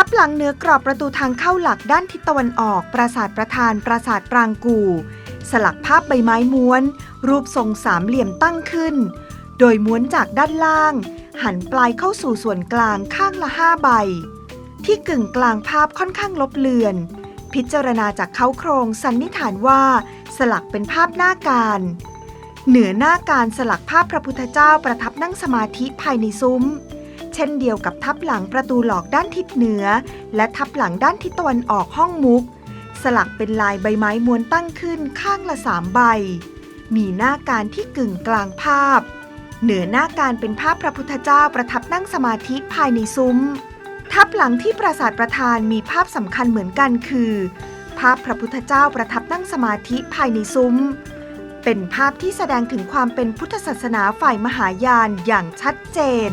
ทับหลังเหนือกรอบประตูทางเข้าหลักด้านทิศตะวันออก ปราสาทประธาน ปราสาทปรางกูสลักภาพใบไม้ม้วน รูปทรงสามเหลี่ยมตั้งขึ้น โดยม้วนจากด้านล่าง หันปลายเข้าสู่ส่วนกลางข้างละห้าใบ ที่กึ่งกลางภาพค่อนข้างลบเลือน พิจารณาจากเขาโครงสันนิษฐานว่า สลักเป็นภาพหน้าการ เหนือหน้าการสลักภาพพระพุทธเจ้าประทับนั่งสมาธิภายในซุ้ม เช่นเดียวกับทับหลังประตูหลอกด้านทิศเหนือ และทับหลังด้านทิศตะวันออกห้องมุก สลักเป็นลายใบไม้ม้วนตั้งขึ้นข้างละสามใบ มีหน้าการที่กึ่งกลางภาพ เหนือหน้าการเป็นภาพพระพุทธเจ้าประทับนั่งสมาธิภายในซุ้ม ทับหลังที่ปราสาทประธานมีภาพสำคัญเหมือนกันคือ ภาพพระพุทธเจ้าประทับนั่งสมาธิภายในซุ้มเป็นภาพที่แสดงถึงความเป็นพุทธศาสนาฝ่ายมหายานอย่างชัดเจน